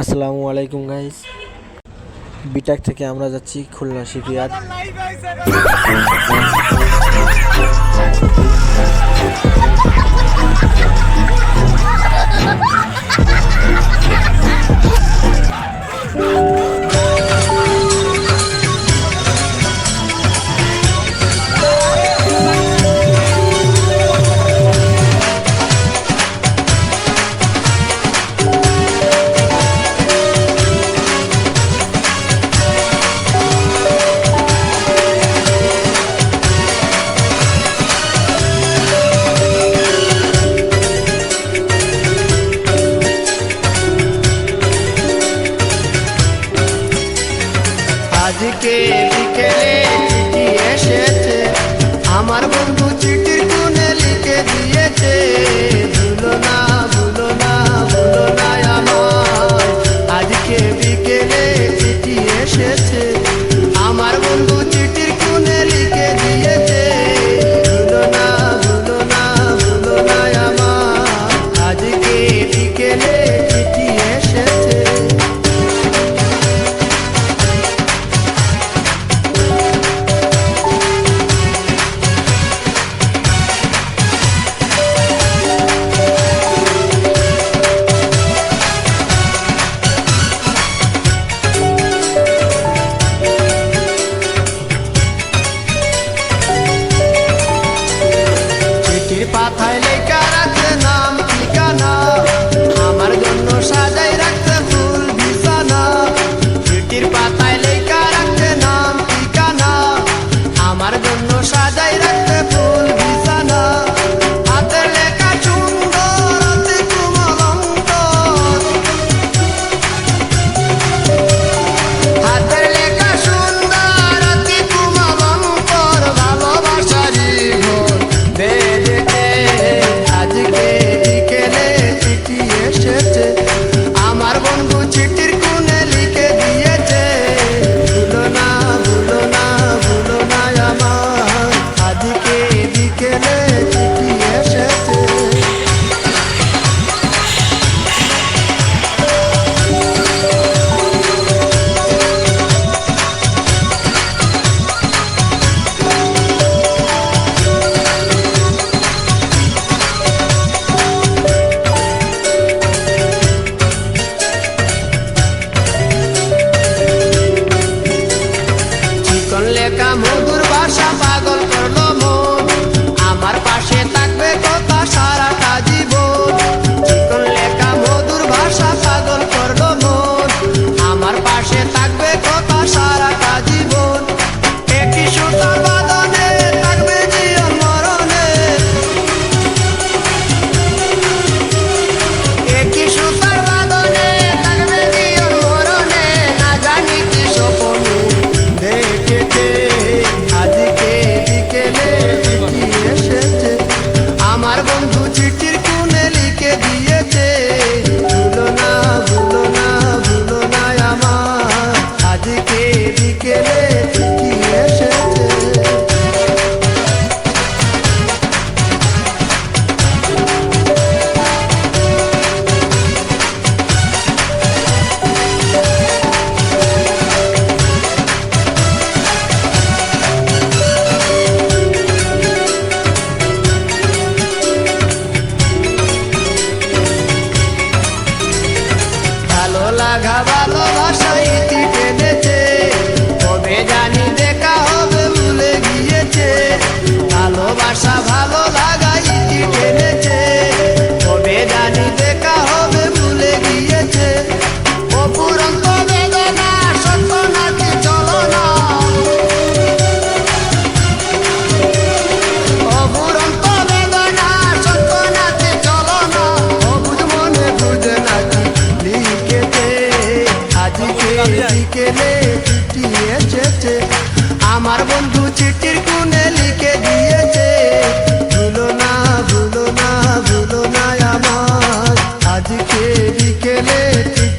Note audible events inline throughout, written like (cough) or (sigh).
আসসালামু আলাইকুম গাইস বিটাক থেকে আমরা যাচ্ছি খুলনা শিপইয়ার্ড। (laughs) বিকেলে এসেছে। আমার বন্ধু চিঠির কোণে লিখে দিয়েছে। 太 accepted.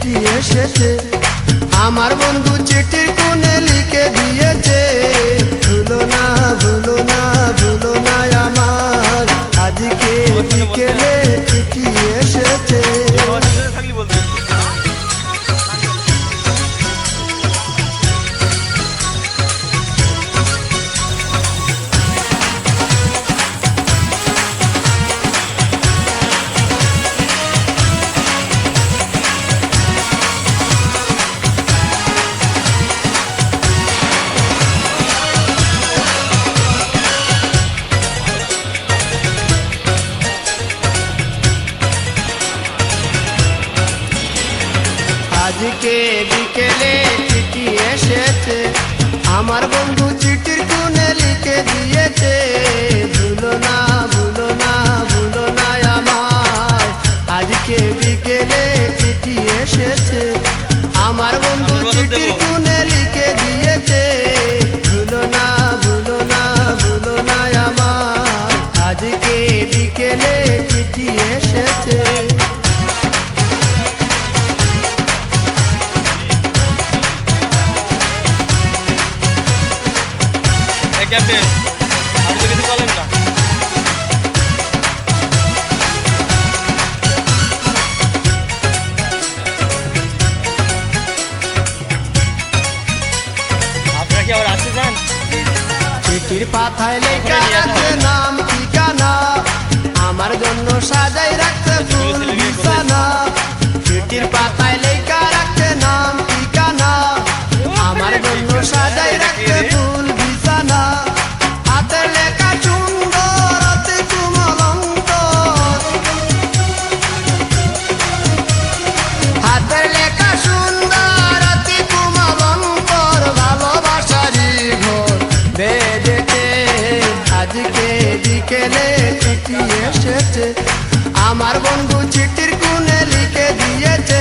চিঠি এসেছে? আমার বন্ধু চিঠির কোণে লিখে দিয়েছে ভুলো না ভুলো না ভুলো না আমার আজকে বিকেলে আজকে বিকেলে চিঠি এসেছে। আমার বন্ধু চিঠির কোণে লিখে দিয়েছে ভুলো না ভুলো না ভুলো না আমায়। আজকে বিকেলে চিঠি এসেছে। আমার বন্ধু চিঠির কোণে পাথায় লেখা আছে নাম, ঠিকানা? আমার জন্য সাজাই রাখছে ফুল, বিছানা। চিঠির পাতায় লেখা রাখছে নাম, ঠিকানা। আমার জন্য সাজাই রাখতে বিকেলে চিঠি এসেছে। আমার বন্ধু চিঠির কোণে লিখে দিয়েছে।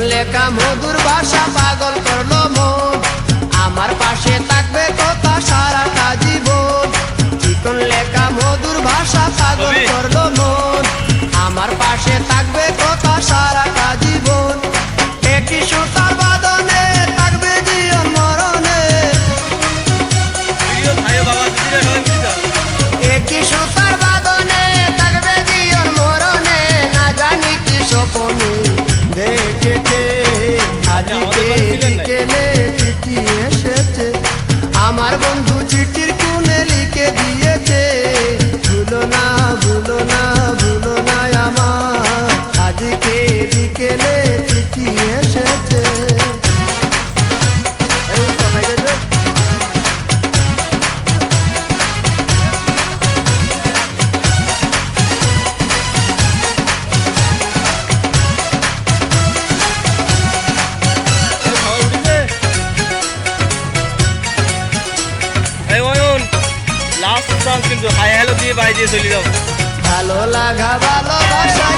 লেখা মধুর ভাষা পাগল করল মন আমার পাশে থাকবে কথা সারাটা জীবন। চিকন লেখা মধুর ভাষা পাগল। করল মন। আমার পাশে থাকবে কথা সারাটা কিন্তু হাই হ্যালো দিয়ে বাই দিয়ে চলে যাও ভালো লাগা ভালোবাসা